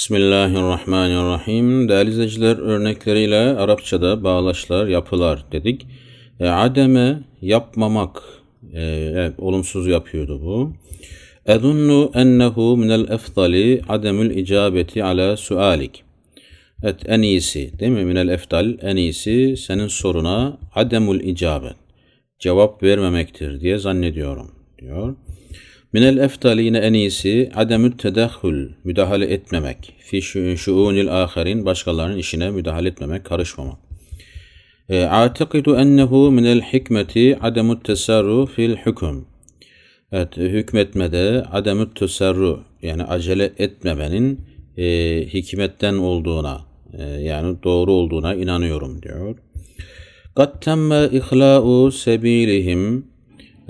Bismillahirrahmanirrahim. Değerli izleyiciler örnekleriyle Arapçada bağlaçlar, yapılar dedik. E, ademe yapmamak, e, evet, olumsuz yapıyordu bu. Edunnu ennehu minel efdali ademül icabeti ala sualik. Evet en iyisi değil mi? Minel efdal en iyisi senin soruna ademul icabet. Cevap vermemektir diye zannediyorum diyor. Minel eftali yine en iyisi ademü tedahhül, müdahale etmemek. Fi şuunil aherin, başkalarının işine müdahale etmemek, karışmamak. E, A'tekidu ennehu minel hikmeti ademü tesarru fil hüküm. Evet, hükmetmede ademü tesarru, yani acele etmemenin e, hikmetten olduğuna, e, yani doğru olduğuna inanıyorum diyor. قَدْ تَمَّ إِخْلَاءُ سَب۪يلِهِمْ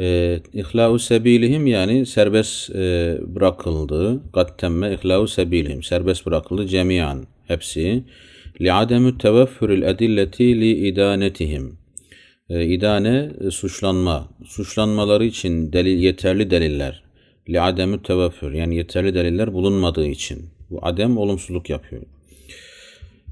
e, İhlau sebilihim yani serbest e, bırakıldı. Gattemme ihlau sebilihim serbest bırakıldı cemiyan hepsi. Li ademü teveffürül edilleti li idanetihim. E, idane e, suçlanma. Suçlanmaları için delil, yeterli deliller. Li ademü teveffür yani yeterli deliller bulunmadığı için. Bu adem olumsuzluk yapıyor.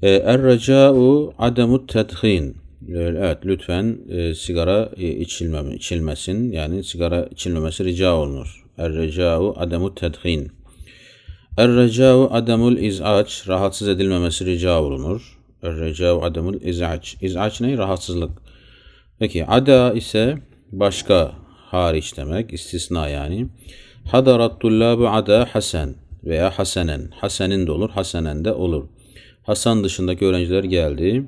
E, er reca'u ademu tedhin Evet lütfen e, sigara e, içilmem, içilmesin. Yani sigara içilmemesi rica olunur. Er-reca'u ademu tedhin. Er-reca'u ademul iz'aç. Rahatsız edilmemesi rica olunur. Er-reca'u ademul iz'aç. İz'aç ne? Rahatsızlık. Peki ada ise başka hariç demek. istisna yani. Hadarat tullabu ada hasen veya hasenen. Hasenin de olur, hasenen de olur. Hasan dışındaki öğrenciler geldi.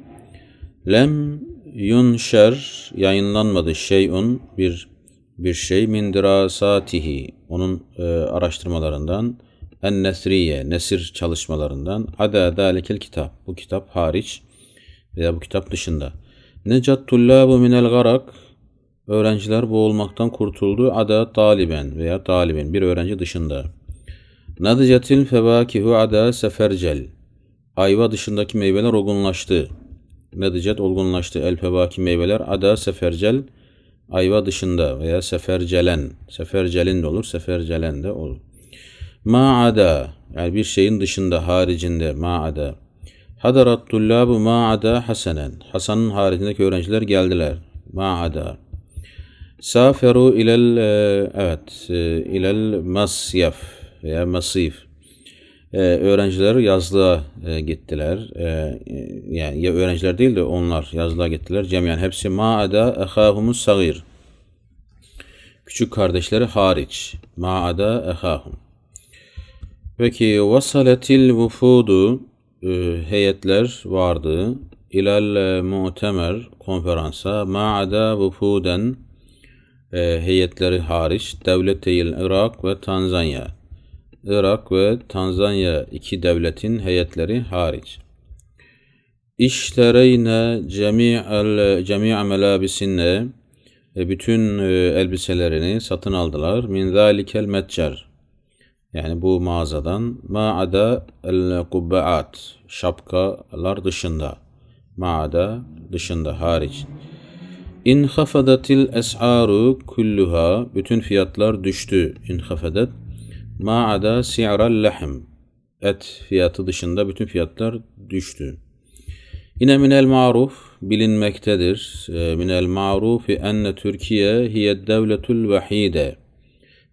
Lem yunşer yayınlanmadı şeyun bir bir şey min dirasatihi. Onun e, araştırmalarından en nesriye nesir çalışmalarından ada dalikel kitap bu kitap hariç veya bu kitap dışında. Necat tullabu minel garak öğrenciler boğulmaktan kurtuldu ada taliben veya taliben bir öğrenci dışında. Nadicetil fevakihu ada sefercel. Ayva dışındaki meyveler olgunlaştı Nedicet olgunlaştı. El fevaki meyveler ada sefercel ayva dışında veya sefercelen. Sefercelin de olur, sefercelen de olur. Ma'ada yani bir şeyin dışında, haricinde ma'ada. Hadarat tullabu ma'ada hasenen. Hasan'ın haricindeki öğrenciler geldiler. Ma'ada. Saferu ilel e, evet e, ilel masyaf veya masif e, öğrenciler yazlığa e, gittiler. E, yani ya öğrenciler değil de onlar yazlığa gittiler. Cemiyen hepsi ma'ada ehahumus sagir. Küçük kardeşleri hariç. Ma'ada ehahum. Peki vasaletil vufudu e, heyetler vardı. İlal e, mu'temer konferansa ma'ada vufuden e, heyetleri hariç devleteyil Irak ve Tanzanya Irak ve Tanzanya iki devletin heyetleri hariç. İştereyne cemi'el cemi'a melabisinne e, bütün e, elbiselerini satın aldılar. Min zalikel metcer. Yani bu mağazadan ma'ada el kubbaat şapkalar dışında. Ma'ada dışında hariç. İn hafadatil es'aru kulluha bütün fiyatlar düştü. İn hafadat Ma'ada si'ral lehm. Et fiyatı dışında bütün fiyatlar düştü. Yine minel maruf bilinmektedir. Ee, minel marufi enne Türkiye hiye devletul vahide.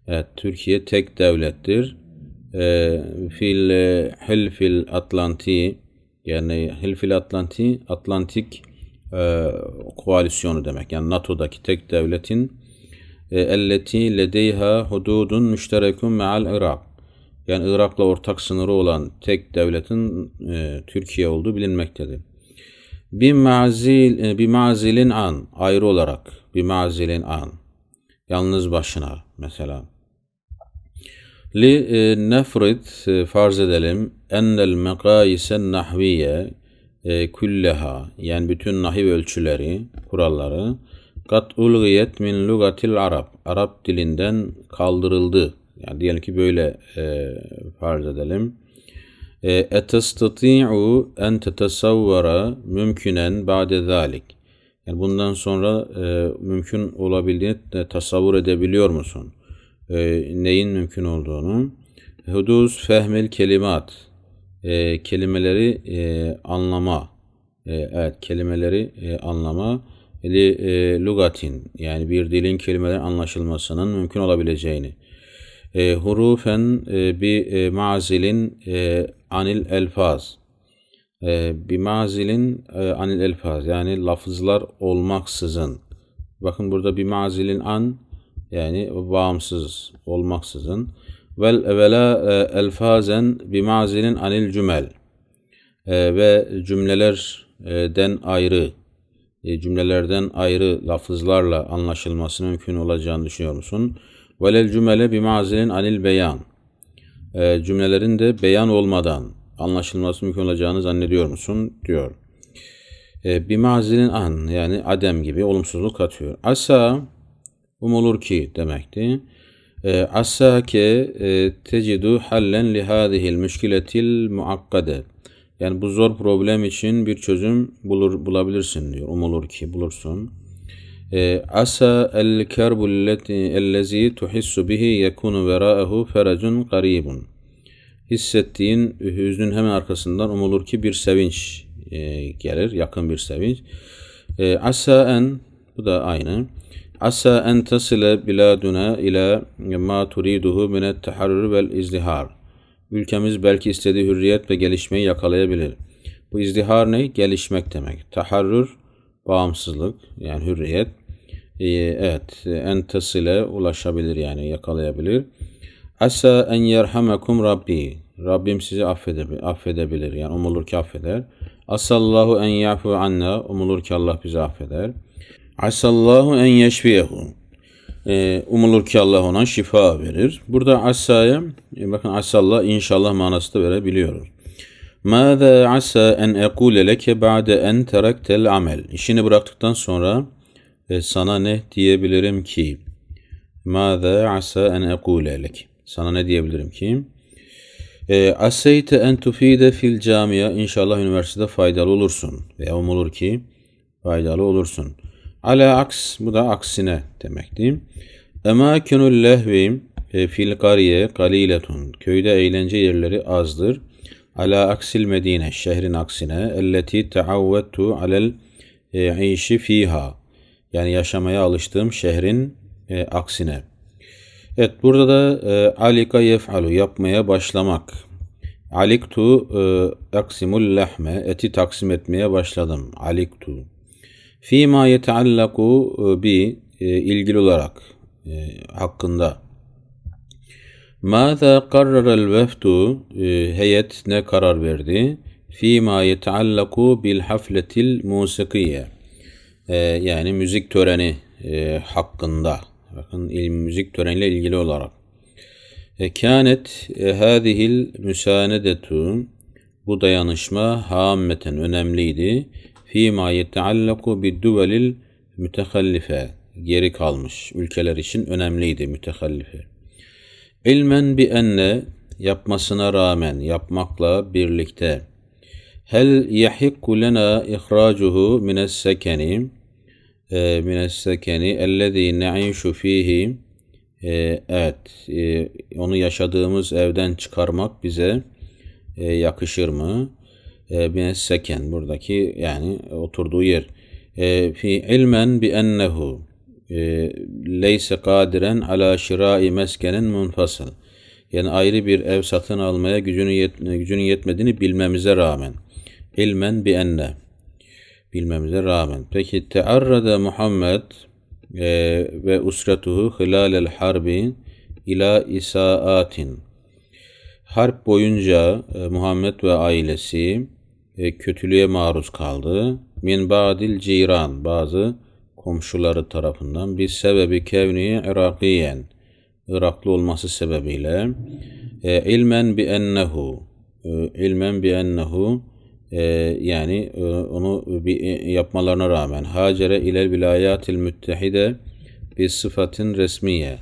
Evet, Türkiye tek devlettir. Ee, fil hilfil Atlanti yani hilfil Atlanti Atlantik e, koalisyonu demek. Yani NATO'daki tek devletin elleti ledeyha hududun müşterekun me'al Irak. Yani Irak'la ortak sınırı olan tek devletin e, Türkiye olduğu bilinmektedir. Bir mazil, e, bir mazilin an, ayrı olarak bir mazilin an, yalnız başına mesela. Li e, nefrit e, farz edelim ennel mekayisen nahviye e, külleha yani bütün nahiv ölçüleri, kuralları Kat ulgiyet min lugatil Arab. Arap dilinden kaldırıldı. Yani diyelim ki böyle e, farz edelim. E, Etestati'u en tetesavvara mümkünen ba'de zalik. Yani bundan sonra e, mümkün olabildiğini de tasavvur edebiliyor musun? E, neyin mümkün olduğunu. Huduz fehmil kelimat. e, kelimeleri e, anlama, e, evet kelimeleri e, anlama li e, lugatin yani bir dilin kelimelerin anlaşılmasının mümkün olabileceğini. E, hurufen e, bi e, mazilin e, anil elfaz. E, bi mazilin e, anil elfaz yani lafızlar olmaksızın. Bakın burada bir mazilin an yani bağımsız olmaksızın. Vel evvela e, elfazen bi mazilin anil cümel. E, ve cümlelerden ayrı cümlelerden ayrı lafızlarla anlaşılması mümkün olacağını düşünüyor musun? Velel cümle bi mazilin anil beyan. E, cümlelerin de beyan olmadan anlaşılması mümkün olacağını zannediyor musun? diyor. E, bir mazilin an yani adem gibi olumsuzluk katıyor. Asa umulur ki demekti. E, asa ke e, tecidu hallen li hadihil müşkiletil muakkade. Yani bu zor problem için bir çözüm bulur bulabilirsin diyor. Umulur ki bulursun. E, asa el kerbu ellezi tuhissu bihi yekunu vera'ehu feracun garibun. Hissettiğin hüznün hemen arkasından umulur ki bir sevinç e, gelir, yakın bir sevinç. E, asa en bu da aynı. Asa en tasile biladuna ila ma turiduhu min et-taharrur vel izdihar ülkemiz belki istediği hürriyet ve gelişmeyi yakalayabilir. Bu izdihar ne? Gelişmek demek. Taharrür, bağımsızlık yani hürriyet. Ee, evet, entasile ulaşabilir yani yakalayabilir. Asa en yerhamekum Rabbi. Rabbim sizi affedebilir, affedebilir. Yani umulur ki affeder. Asallahu en yafu anna. Umulur ki Allah bizi affeder. Asallahu en yeşfiyehu. E, umulur ki Allah ona şifa verir. Burada asaya, e, bakın asallah inşallah manası da verebiliyoruz. Mâzâ asa en ekûle leke ba'de en terektel amel. İşini bıraktıktan sonra e, sana ne diyebilirim ki? Mâzâ asa en ekûle leke. Sana ne diyebilirim ki? E, Aseyte en tufide fil camia. İnşallah üniversitede faydalı olursun. Veya umulur ki faydalı olursun. Ala aks bu da aksine demekti. Emakünül lehvi e, fil kariye kaliletun. Köyde eğlence yerleri azdır. Ala aksil medine şehrin aksine elleti teavvettu alel e, işi fiha. Yani yaşamaya alıştığım şehrin e, aksine. Evet burada da e, alika yef'alu yapmaya başlamak. Aliktu e, aksimul lahme eti taksim etmeye başladım. Aliktu. Fîmâ yeteallaku e, bi e, ilgili olarak e, hakkında. Mâzâ karrarel veftu heyet ne karar verdi? Fîmâ yeteallaku bil hafletil musikiye. Yani müzik töreni hakkında. Bakın ilm müzik töreniyle ilgili olarak. Kânet hâzihil müsânedetu bu dayanışma hammeten önemliydi fîmâ yetteallaku bidduvelil mütehallife geri kalmış ülkeler için önemliydi mütehallife. İlmen bi enne yapmasına rağmen yapmakla birlikte hel yahikku lena ihracuhu mines sekeni e, mines sekeni ellezî ne'işu fihi e, evet e, onu yaşadığımız evden çıkarmak bize yakışır mı? E, seken buradaki yani oturduğu yer. E, fi ilmen bi ennehu e, leyse kadiren ala şirai meskenin munfasıl. Yani ayrı bir ev satın almaya gücünün, yet, gücünün yetmediğini bilmemize rağmen. İlmen bi enne. Bilmemize rağmen. Peki tearrada Muhammed e, ve usretuhu hilalel harbi ila isaatin. Harp boyunca e, Muhammed ve ailesi e, kötülüğe maruz kaldı. Min ba'dil ciran bazı komşuları tarafından. Bir sebebi kevni Irakiyen Iraklı olması sebebiyle. E, ilmen bi ennehu e, ilmen bi ennehu e, yani e, onu bir, e, yapmalarına rağmen. Hacere ilel vilayatil müttehide bir sıfatın resmiye.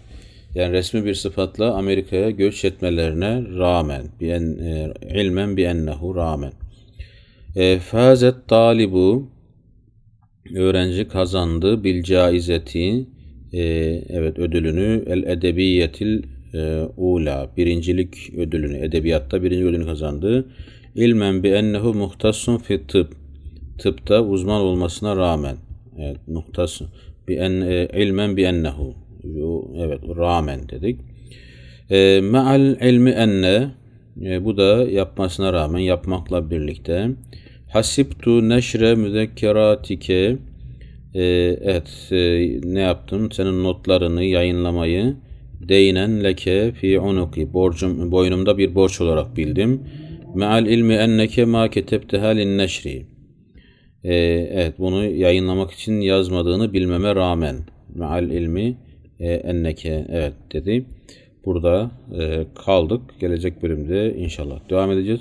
Yani resmi bir sıfatla Amerika'ya göç etmelerine rağmen bi en, e, ilmen bi ennehu rağmen e, fazet talibu öğrenci kazandı bil caizeti e, evet ödülünü el edebiyetil e, ula birincilik ödülünü edebiyatta birinci ödülünü kazandı. ilmen bi ennehu muhtassun fi tıp. Tıpta uzman olmasına rağmen. Evet, muhtassun bi en, e, ilmen bi ennehu. Evet, rağmen dedik. E, me'al ilmi enne e, bu da yapmasına rağmen yapmakla birlikte hasibtu neşre müzekkeratike e, evet e, ne yaptım senin notlarını yayınlamayı deynen leke fi unuki borcum boynumda bir borç olarak bildim me'al ilmi enneke ma ketebteha lin neşri e, evet bunu yayınlamak için yazmadığını bilmeme rağmen meal ilmi e, enneke evet dedi. Burada e, kaldık. Gelecek bölümde inşallah devam edeceğiz.